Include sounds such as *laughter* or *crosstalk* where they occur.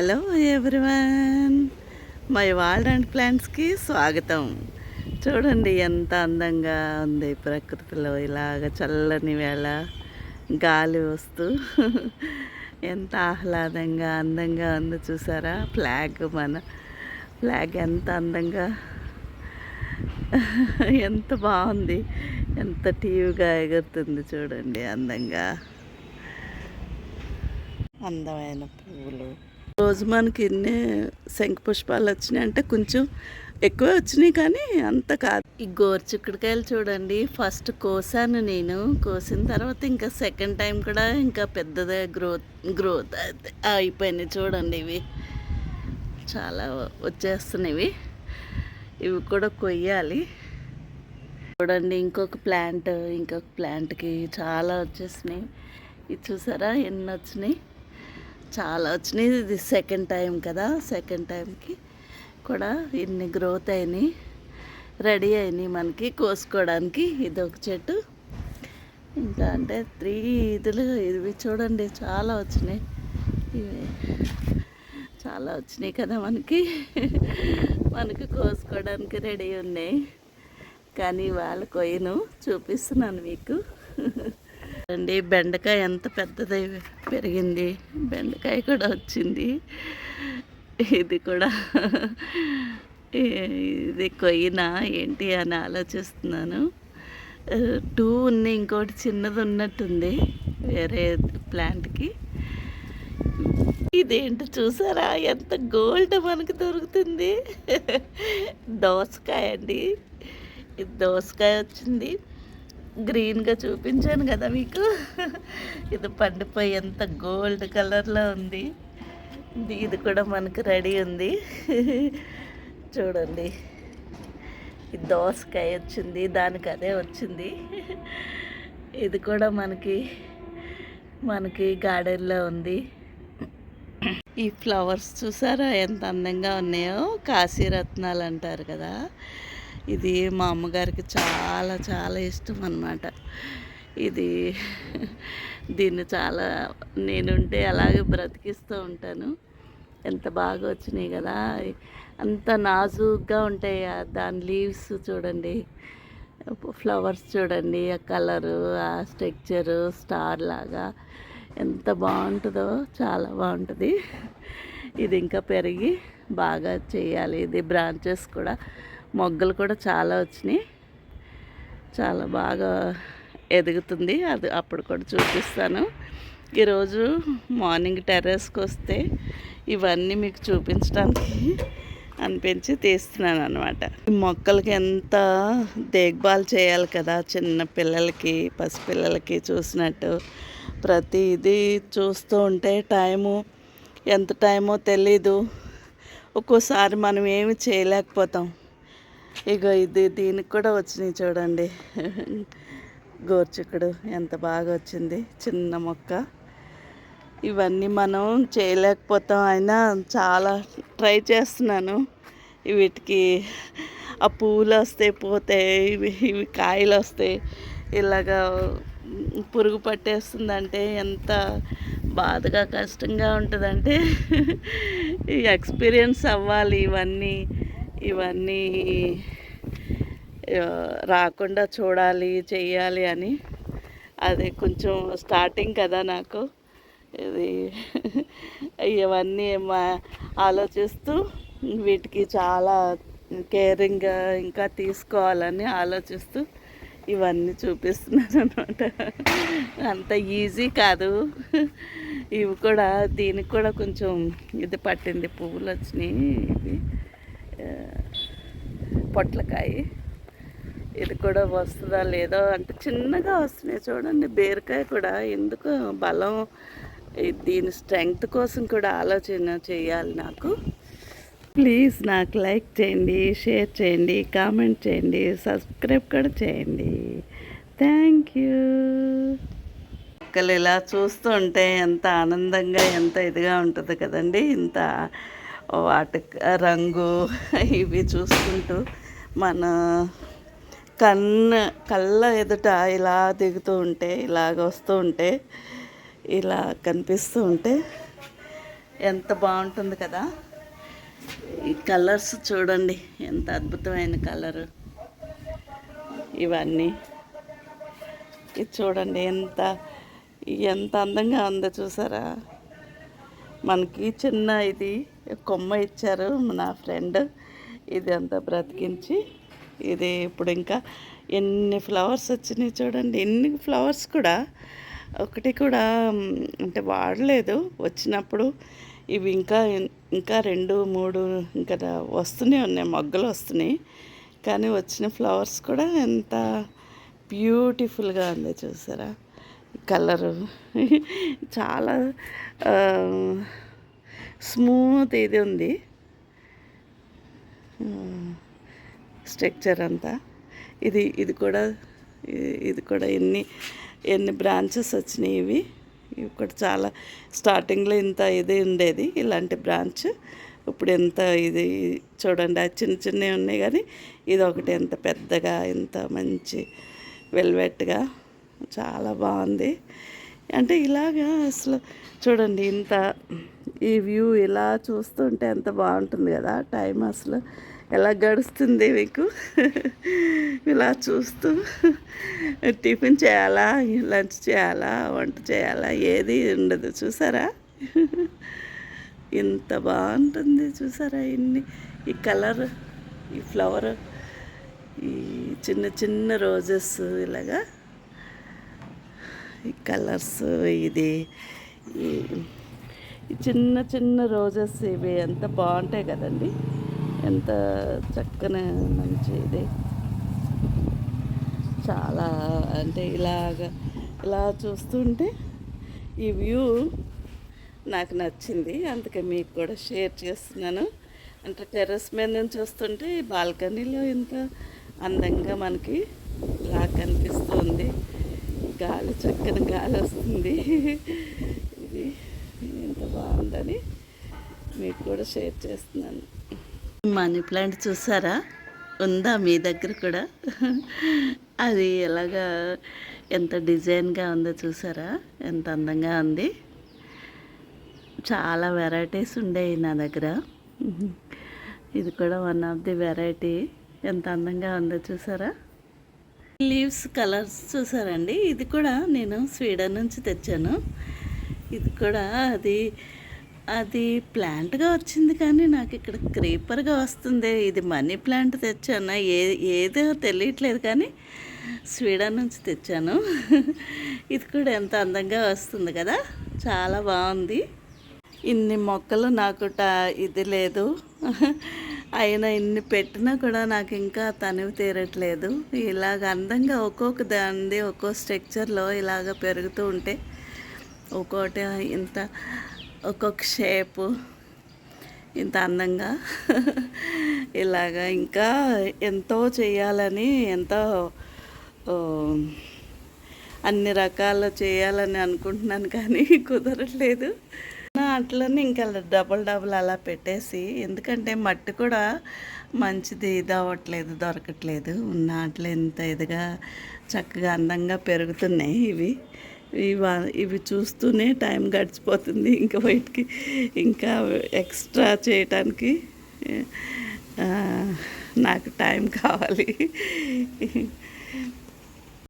Hello everyone. My world and ప్లాంట్స్కి స్వాగతం. చూడండి ఎంత అందంగా ఉంది ప్రకృతిలో ఇలాగ చల్లని వేళ గాలి వస్తూ. ఎంత ఆహ్లాదంగా అందంగా ఉంది చూసారా? ఫ్లాగ్ మన ఫ్లాగ్ ఎంత అందంగా. ఎంత బాగుంది. ఎంత టీవీగా ఎగురుతుంది చూడండి అందంగా. అందమైన పువ్వులు రోజు మనకి ఇన్ని శంఖ పుష్పాలు వచ్చినాయి అంటే కొంచెం ఎక్కువ వచ్చినాయి కానీ అంత కాదు. ఈ గోరుచిక్కుడుకాయలు చూడండి. ఫస్ట్ కోసాను నేను. కోసిన తర్వాత ఇంకా సెకండ్ టైం కూడా ఇంకా పెద్దదే గ్రోత్ గ్రోత్ అయితే అయిపోయినాయి చూడండి ఇవి. చాలా వచ్చేస్తున్నాయి ఇవి కూడా కొయ్యాలి. చూడండి ఇంకొక ప్లాంట్ ఇంకొక ప్లాంట్కి చాలా వచ్చేసినాయి. ఇది చూసారా? ఎన్ని వచ్చినాయి? చాలా వచ్చినాయి. ఇది సెకండ్ టైం కదా. సెకండ్ టైంకి కూడా ఇన్ని గ్రోత్ అయినాయి. రెడీ అయినాయి మనకి కోసుకోవడానికి. ఇది ఒక చెట్టు. ఇంకా అంటే త్రీ ఇదులు ఇవి చూడండి. చాలా వచ్చినాయి. ఇవి. చాలా వచ్చినాయి కదా మనకి. మనకి కోసుకోవడానికి రెడీ ఉన్నాయి. కానీ వాళ్ళ కొయ్యను. చూపిస్తున్నాను మీకు. అండి. బెండకాయ ఎంత పెద్దది పెరిగింది. బెండకాయ కూడా వచ్చింది. ఇది కూడా ఇది కొయ్యినా ఏంటి అని ఆలోచిస్తున్నాను. టూ ఉన్నాయి ఇంకోటి చిన్నది ఉన్నట్టుంది వేరే ప్లాంట్కి. ఇదేంటి చూసారా? ఎంత గోల్డ్ మనకు దొరుకుతుంది. దోసకాయ అండి. ఇది దోసకాయ వచ్చింది. గ్రీన్గా చూపించాను కదా మీకు. ఇది పండిపోయి ఎంత గోల్డ్ కలర్లో ఉంది. ఇది కూడా మనకు రెడీ ఉంది. చూడండి. దోసకాయ వచ్చింది దానికి అదే వచ్చింది. ఇది కూడా మనకి మనకి గార్డెన్లో ఉంది. ఈ ఫ్లవర్స్ చూసారా ఎంత అందంగా ఉన్నాయో? కాశీరత్నాలు అంటారు కదా. ఇది మా అమ్మగారికి చాలా చాలా ఇష్టం అన్నమాట. ఇది దీన్ని చాలా నేనుంటే అలాగే బ్రతికిస్తూ ఉంటాను. ఎంత బాగా వచ్చినాయి కదా. అంత నాజుగ్గా ఉంటాయి దాని లీవ్స్ చూడండి. ఫ్లవర్స్ చూడండి ఆ కలరు ఆ స్ట్రక్చరు స్టార్ లాగా. ఎంత బాగుంటుందో చాలా బాగుంటుంది. ఇది ఇంకా పెరిగి బాగా చేయాలి. ఇది బ్రాంచెస్ కూడా మొగ్గలు కూడా చాలా వచ్చినాయి. చాలా బాగా ఎదుగుతుంది. అది అప్పుడు కూడా చూపిస్తాను. ఈరోజు మార్నింగ్ టెర్రస్కి వస్తే ఇవన్నీ మీకు చూపించడానికి అనిపించి తీస్తున్నాను అనమాట మొక్కలకి ఎంత దేగ్బాల్ చేయాలి కదా? చిన్న పిల్లలకి పసిపిల్లలకి చూసినట్టు ప్రతి ఇది చూస్తూ ఉంటే టైము ఎంత టైమో తెలీదు. ఒక్కోసారి మనం ఏమి చేయలేకపోతాం. ఇగో ఇది దీనికి కూడా వచ్చినాయి చూడండి. గోర్చిక్కుడు ఎంత బాగా వచ్చింది చిన్న మొక్క. ఇవన్నీ మనం చేయలేకపోతాం అయినా చాలా ట్రై చేస్తున్నాను. వీటికి ఆ పూలు వస్తే పోతే ఇవి ఇవి కాయలు వస్తాయి. ఇలాగా పురుగు పట్టేస్తుందంటే ఎంత బాధగా కష్టంగా ఉంటుందంటే ఈ ఎక్స్పీరియన్స్ అవ్వాలి ఇవన్నీ. ఇవన్నీ రాకుండా చూడాలి చేయాలి అని. అది కొంచెం స్టార్టింగ్ కదా నాకు. ఇది ఇవన్నీ మా ఆలోచిస్తూ వీటికి చాలా కేరింగ్గా ఇంకా తీసుకోవాలని ఆలోచిస్తూ ఇవన్నీ చూపిస్తున్నాను అనమాట అంత ఈజీ కాదు. ఇవి కూడా దీనికి కూడా కొంచెం ఇది పట్టింది. పువ్వులు వచ్చినాయి ఇవి. పొట్లకాయ. ఇది కూడా వస్తుందా లేదో అంటే చిన్నగా వస్తున్నాయి చూడండి. బీరకాయ కూడా ఎందుకు బలం? దీని స్ట్రెంగ్త్ కోసం కూడా ఆలోచన చేయాలి నాకు. ప్లీజ్ నాకు లైక్ చేయండి షేర్ చేయండి కామెంట్ చేయండి సబ్స్క్రైబ్ కూడా చేయండి. Thank you. మొక్కలు ఇలా చూస్తుంటే ఎంత ఆనందంగా ఎంత ఇదిగా ఉంటుంది కదండి. ఇంత వాటి రంగు ఇవి చూసుకుంటూ మన కన్ను కళ్ళ ఎదుట ఇలా దిగుతూ ఉంటే ఇలాగ వస్తూ ఉంటే ఇలా కనిపిస్తూ ఉంటే ఎంత బాగుంటుంది కదా. ఈ కలర్స్ చూడండి ఎంత అద్భుతమైన కలరు. ఇవన్నీ. ఇది చూడండి ఎంత ఎంత అందంగా ఉందో చూసారా. మనకి చిన్న ఇది కొమ్మ ఇచ్చారు నా ఫ్రెండ్. ఇది అంతా బ్రతికించి ఇది ఇప్పుడు ఇంకా ఎన్ని ఫ్లవర్స్ వచ్చినాయి చూడండి ఎన్ని ఫ్లవర్స్ కూడా ఒకటి కూడా అంటే వాడలేదు. వచ్చినప్పుడు ఇవి ఇంకా ఇంకా రెండు మూడు ఇంకా వస్తూనే ఉన్నాయి మొగ్గలు వస్తున్నాయి. కానీ వచ్చిన ఫ్లవర్స్ కూడా ఎంత బ్యూటిఫుల్గా ఉంది చూసారా? కలరు. చాలా స్మూత్ ఇది ఉంది. స్ట్రక్చర్ అంతా. ఇది ఇది కూడా ఇది కూడా ఎన్ని ఎన్ని బ్రాంచెస్ వచ్చినాయి ఇవి. ఇవి కూడా చాలా స్టార్టింగ్లో ఇంత ఇది ఉండేది ఇలాంటి బ్రాంచ్. ఇప్పుడు ఎంత ఇది చూడండి ఆ చిన్న చిన్నవి ఉన్నాయి కానీ ఇది ఒకటి ఎంత పెద్దగా ఎంత మంచి వెల్వెట్గా చాలా బాగుంది. అంటే ఇలాగా అసలు చూడండి ఇంత ఈ వ్యూ ఇలా చూస్తుంటే ఎంత బాగుంటుంది కదా టైం అసలు ఎలా గడుస్తుంది మీకు? ఇలా చూస్తూ టిఫిన్ చేయాలా లంచ్ చేయాలా వంట చేయాలా ఏది ఉండదు చూసారా? ఇంత బాగుంటుంది చూసారా ఇన్ని ఈ కలర్ ఈ ఫ్లవర్ ఈ చిన్న చిన్న రోజెస్ ఇలాగా. కలర్స్ ఇది ఈ చిన్న చిన్న రోజెస్ ఇవి ఎంత బాగుంటాయి కదండి. ఎంత చక్కని మంచి ఇది. చాలా అంటే ఇలాగ ఇలా చూస్తుంటే ఈ వ్యూ నాకు నచ్చింది. అందుకే మీకు కూడా షేర్ చేస్తున్నాను. అంటే టెర్రస్ మీద నుంచి చూస్తుంటే ఈ బాల్కనీలో ఇంత అందంగా మనకి ఇలా కనిపిస్తుంది. గాలి చక్కని గాలి వస్తుంది. ఇది ఎంత బాగుందని మీకు కూడా షేర్ చేస్తున్నాను. మనీ ప్లాంట్ చూసారా? ఉందా మీ దగ్గర కూడా? అది ఎలాగా ఎంత డిజైన్గా ఉందో చూసారా? ఎంత అందంగా ఉంది. చాలా వెరైటీస్ ఉండేవి నా దగ్గర. ఇది కూడా వన్ ఆఫ్ ది వెరైటీ ఎంత అందంగా ఉందో చూసారా? లీవ్స్ కలర్స్ చూసారండి? ఇది కూడా నేను స్వీడన్ నుంచి తెచ్చాను. ఇది కూడా అది అది ప్లాంట్గా వచ్చింది కానీ నాకు ఇక్కడ క్రీపర్గా వస్తుంది. ఇది మనీ ప్లాంట్ తెచ్చాను. ఏ ఏదో తెలియట్లేదు కానీ స్వీడన్ నుంచి తెచ్చాను. ఇది కూడా ఎంత అందంగా వస్తుంది కదా? చాలా బాగుంది. ఇన్ని మొక్కలు నాకు టా ఇది లేదు. అయినా ఇన్ని పెట్టినా కూడా నాకు ఇంకా తనివి తీరట్లేదు. ఇలాగ అందంగా ఒక్కొక్క దానిది ఒక్కో స్ట్రక్చర్లో ఇలాగ పెరుగుతూ ఉంటే ఒక్కోటి ఇంత ఒక్కొక్క షేపు ఇంత అందంగా *laughs* ఇలాగా ఇంకా ఎంతో చేయాలని ఎంతో అన్ని రకాలు చేయాలని అనుకుంటున్నాను కానీ కుదరట్లేదు. అట్లనే ఇంకా డబుల్ డబుల్ అలా పెట్టేసి ఎందుకంటే మట్టి కూడా మంచిది ఇది అవ్వట్లేదు దొరకట్లేదు. ఉన్న అట్లా ఎంత ఇదిగా చక్కగా అందంగా పెరుగుతున్నాయి ఇవి. ఇవి ఇవి చూస్తూనే టైం గడిచిపోతుంది. ఇంకా బయటికి ఇంకా ఎక్స్ట్రా చేయటానికి నాకు టైం కావాలి.